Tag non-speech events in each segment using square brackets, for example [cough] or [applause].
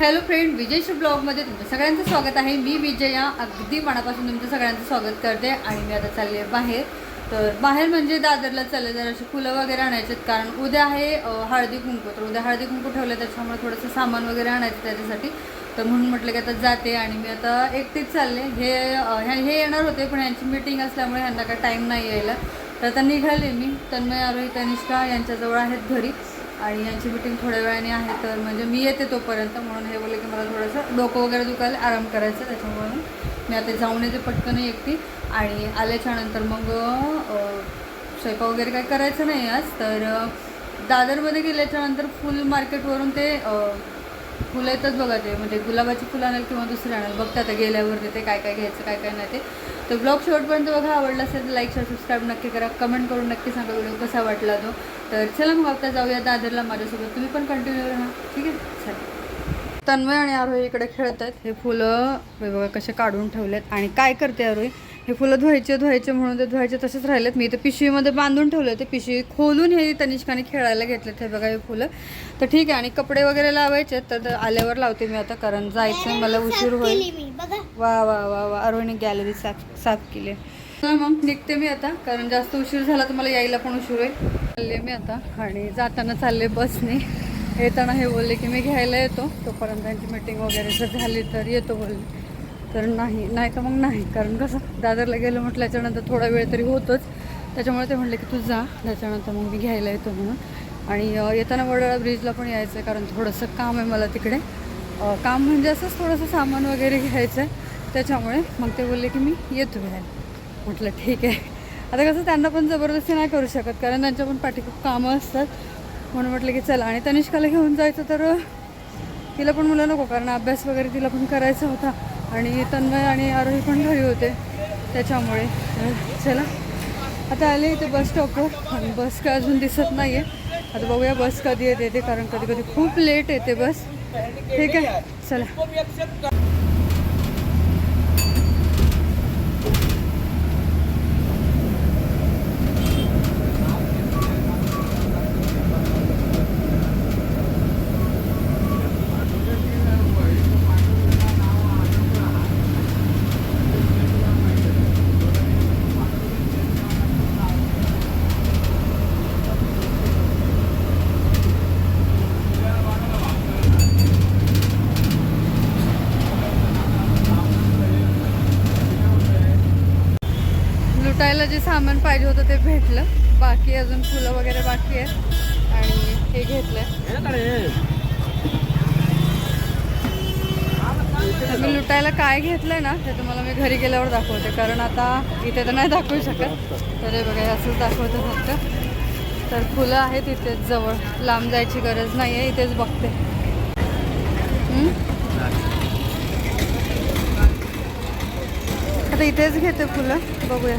Hello friend विजयश्री ब्लॉगमध्ये तुमचं सगळ्यांचं स्वागत आहे. मी विजया अगदी मनापासून तुमचं सगळ्यांचं स्वागत करते आणि मी आता चालले बाहेर. तर बाहेर म्हणजे दादरला चालले जर अशी फुलं वगैरे आणायचे आहेत कारण उद्या आहे हळदी कुंकू. तर उद्या हळदी कुंकू ठेवलं त्याच्यामुळे थोडंसं सामान वगैरे आणायचं त्याच्यासाठी. तर म्हणून म्हटलं की आता जाते आणि मी आता एकटीच चालले. हे ह्या- हे येणार होते पण यांची मीटिंग असल्यामुळे ह्यांना काय टाईम नाही यायला. तर आता निघाले मी. तन्मय आरोही तनिष्का यांच्याजवळ आहेत घरी. आणि यांची मिटिंग थोड्या वेळाने आहे तर म्हणजे मी येते तोपर्यंत म्हणून हे बोलले की मला थोडंसं डोकं वगैरे दुखायला आराम करायचं त्याच्यामुळे मी आता जाऊन येते पटकन एकटी. आणि आल्याच्यानंतर मग स्वयंपाक वगैरे काही करायचं नाही आज तर दादरमध्ये गेल्याच्यानंतर फुल मार्केटवरून ते फुलं येतात बघा ते. म्हणजे गुलाबाची फुलं आणाल किंवा दुसरी आणाल. बघता आता गेल्यावर ते काय काय घ्यायचं काय काय नाही ते. तर ब्लॉग शेवटपर्यंत बघा. आवडला असेल तर लाईक शेअर सबस्क्राईब नक्की करा. कमेंट करून नक्की सांगा व्हिडिओ कसा वाटला तो. तर चला मग आता जाऊया दादरला माझ्यासोबत. तुम्ही पण कंटिन्यू राहा. ठीक आहे? चला तन्मय आणि आरोही इकडे खेळत आहेत. हे फुलं बघा कसे काढून ठेवलेत. आणि काय करते आरोही? हे फुलं धुवायचे धुवायचे म्हणून ते धुवायचे तसेच राहिलेत. मी ते पिशवीमध्ये बांधून ठेवले ते पिशवी खोलून हे तनिष्काने खेळायला घेतलेत हे बघा हे फुलं. तर ठीक आहे आणि कपडे वगैरे लावायचे तर आल्यावर लावते मी आता कारण जायचं मला उशीर होईल. वा वा वा वा अरोहिणी गॅलरी साफ साफ केली. तर मग निघते मी आता कारण जास्त उशीर झाला तर मला यायला पण उशीर होईल. चालले मी आता आणि जाताना चालले बसने. येताना हे बोलले की मी घ्यायला येतो तोपर्यंत त्यांची मीटिंग वगैरे जर झाली तर येतो बोलले. तर नाही नाही तर मग नाही? कारण कसं दादरला गेलं म्हटल्याच्यानंतर थोडा वेळ तरी होतोच. त्याच्यामुळे ते म्हटले की तू जा त्याच्यानंतर मग मी घ्यायला येतो म्हणून. आणि येताना वडाळा ब्रिजला पण यायचं आहे कारण थोडंसं काम आहे मला तिकडे. काम म्हणजे असंच थोडंसं सामान वगैरे घ्यायचं आहे त्याच्यामुळे मग ते बोलले की मी येतो घ्यायला. म्हटलं ठीक आहे. आता कसं त्यांना पण जबरदस्ती नाही करू शकत कारण त्यांच्या पण पाठी खूप कामं असतात. म्हणून म्हटलं की चला. आणि तनिष्काला घेऊन जायचं तर तिला पण मुलं नको कारण अभ्यास वगैरे तिला पण करायचा होता. आणि तन्मय आणि आरोही पण घरी होते. त्याच्यामुळे. चला. आता आले इथे बस स्टॉपवर आणि बस काय अजून दिसत नाही आहे आता बघूया बस कधी येते ते कारण कधी कधी खूप लेट येते बस. ठीक आहे. चला. लुटायला जे सामान पाहिजे होतं ते भेटलं. बाकी अजून फुलं वगैरे बाकी आहे. आणि हे घेतलंय. मी लुटायला काय घेतलंय ना ते तुम्हाला मी घरी गेल्यावर दाखवते. कारण आता इथे तर नाही दाखवू शकत. तर हे बघा असंच दाखवतं फक्त. तर फुलं आहेत इथेच जवळ. लांब जायची गरज नाही आहे इथेच बघते. आता इथेच घेते फुलं. बघूया.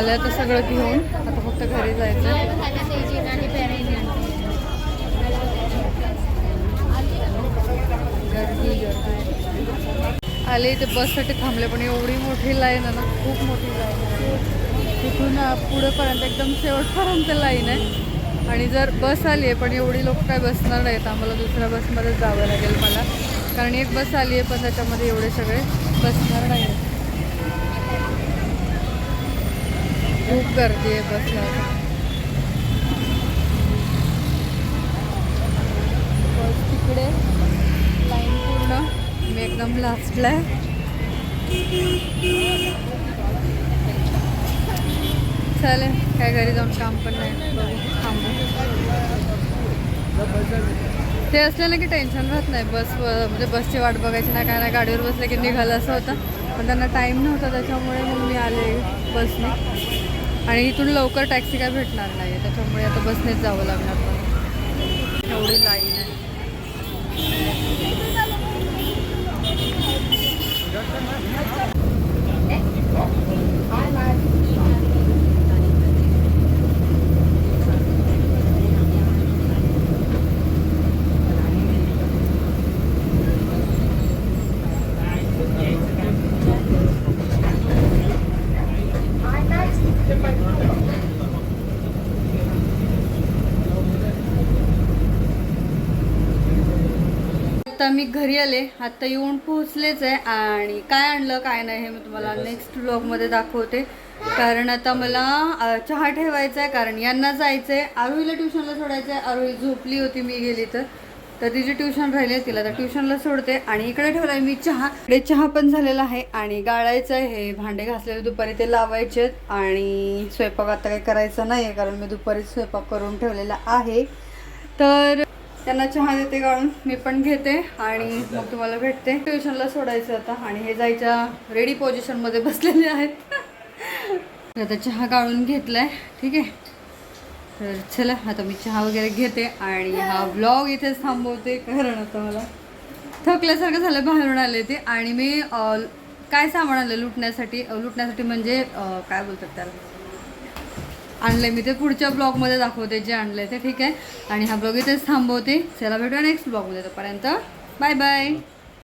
झालं तर सगळं घेऊन आता फक्त घरी जायचं. आले इथे बससाठी थांबले पण एवढी मोठी लाईन आहे ना खूप मोठी लाईन आहे. तिथून पुढेपर्यंत एकदम शेवटपर्यंत लाईन आहे. आणि जर बस आली आहे पण एवढी लोक काय बसणार नाहीत. आम्हाला दुसऱ्या बसमध्येच जावं लागेल मला. कारण एक बस आली आहे पण त्याच्यामध्ये एवढे सगळे बसणार नाही आहेत खूप गर्दी आहे बसला. बस तिकडे. लाईन पूर्ण. मी एकदम लास्टला आहे चालेल काय घरी जाऊन काम पण नाही. बघू थांबू. ते असलेलं की टेन्शन राहत नाही. बस म्हणजे बसची वाट बघायची नाही काय ना गाडीवर बसलं की निघालं असं होतं. पण त्यांना टाईम नव्हता त्याच्यामुळे मग मी आले बसने. आणि इथून लवकर टॅक्सी काय भेटणार नाही त्याच्यामुळे आता बसनेच जावं लागणार. एवढी लाईन आहे. आता मी घरी आले. आता येऊन पोहोचलेच आहे. आणि काय आणलं काय नाही हे मी तुम्हाला नेक्स्ट ब्लॉगमध्ये दाखवते. कारण आता मला चहा ठेवायचा आहे कारण यांना जायचं आहे आरोहीला ट्युशनला सोडायचं आहे आरोही झोपली होती मी गेली तर. तर तिची ट्युशन राहिली आहे, तिला तर ट्युशनला सोडते. आणि इकडे ठेवला आहे मी चहा. इकडे चहा पण झालेला आहे. आणि गाळायचं आहे हे भांडे घासलेले दुपारी ते लावायचे. आहेत आणि स्वयंपाक आता काही करायचा नाही आहे कारण मी दुपारी स्वयंपाक करून ठेवलेला आहे. तर त्यांना चहा देते गाळून मी पण घेते आणि मग तुम्हाला भेटते. ट्युशनला सोडायचं आता आणि हे जायच्या रेडी पोझिशनमध्ये बसलेले आहेत. [laughs] आता चहा गाळून घेतलाय. ठीक आहे. तर चला आता मी चहा वगैरे घेते आणि हा ब्लॉग इथेच थांबवते. कारण आता मला. थकल्यासारखं झालं बाहेरून आले ते आणि मी काय सामान आणलं लुटण्यासाठी? लुटण्यासाठी म्हणजे काय बोलतात त्याला? आणलं मी ते पुढच्या ब्लॉगमध्ये दाखवते जे आणलं ते ठीक आहे? आणि हा ब्लॉग इथेच थांबवते. चला भेटूया नेक्स्ट ब्लॉगमध्ये तोपर्यंत. Bye bye